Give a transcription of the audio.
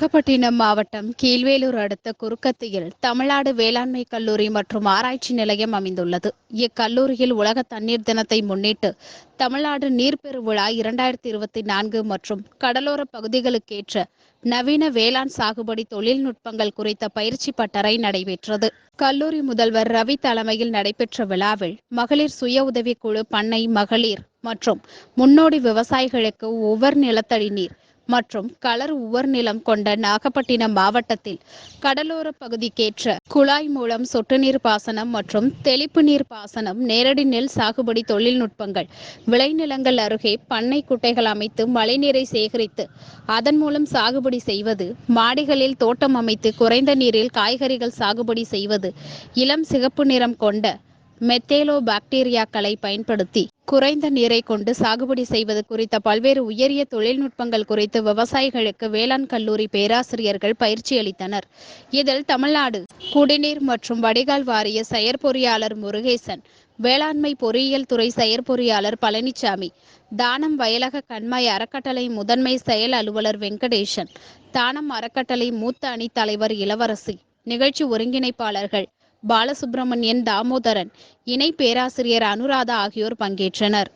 நாகப்பட்டினம் மாவட்டம் கீழ்வேலூர் அடுத்த குறுக்கத்தியில் தமிழ்நாடு வேளாண்மை கல்லூரி மற்றும் ஆராய்ச்சி நிலையம் அமைந்துள்ளது. இக்கல்லூரியில் உலக தண்ணீர் தினத்தை முன்னிட்டு தமிழ்நாடு நீர்ப்பெருவிழா இரண்டாயிரத்தி இருபத்தி நான்கு மற்றும் கடலோர பகுதிகளுக்கேற்ற நவீன வேளாண் சாகுபடி தொழில்நுட்பங்கள் குறித்த பயிற்சி பட்டறை நடைபெற்றது. கல்லூரி முதல்வர் ரவி தலைமையில் நடைபெற்ற விழாவில் மகளிர் சுய உதவிக்குழு பண்ணை மகளிர் மற்றும் முன்னோடி விவசாயிகளுக்கு ஒவ்வொரு நிலத்தடி நீர் மற்றும் கலர் உவர் நிலம் கொண்ட நாகப்பட்டினம் மாவட்டத்தில் கடலோர பகுதிக்கேற்ற குழாய் மூலம் சொட்டு நீர் பாசனம் மற்றும் தெளிப்பு நீர் பாசனம் நேரடி நெல் சாகுபடி தொழில்நுட்பங்கள் விளைநிலங்கள் அருகே பண்ணை குட்டைகள் அமைத்து மழைநீரை சேகரித்து அதன் மூலம் சாகுபடி செய்வது மாடிகளில் தோட்டம் அமைத்து குறைந்த நீரில் காய்கறிகள் சாகுபடி செய்வது இளம் சிகப்பு நிறம் கொண்ட மெத்தேலோ பாக்டீரியாக்களை பயன்படுத்தி குறைந்த நீரை கொண்டு சாகுபடி செய்வது குறித்த பல்வேறு உயரிய தொழில்நுட்பங்கள் குறித்து விவசாயிகளுக்கு வேளாண் கல்லூரி பேராசிரியர்கள் பயிற்சி அளித்தனர். இதில் தமிழ்நாடு குடிநீர் மற்றும் வடிகால் வாரிய செயற்பொறியாளர் முருகேசன் வேளாண்மை பொறியியல் துறை செயற்பொறியாளர் பழனிசாமி தானம் வயலக கண்மாய் அறக்கட்டளை முதன்மை செயல் அலுவலர் வெங்கடேசன் தானம் அறக்கட்டளை மூத்த அணி தலைவர் இளவரசி நிகழ்ச்சி ஒருங்கிணைப்பாளர்கள் பாலசுப்பிரமணியன் தாமோதரன் இணை பேராசிரியர் அனுராதா ஆகியோர் பங்கேற்றனர்.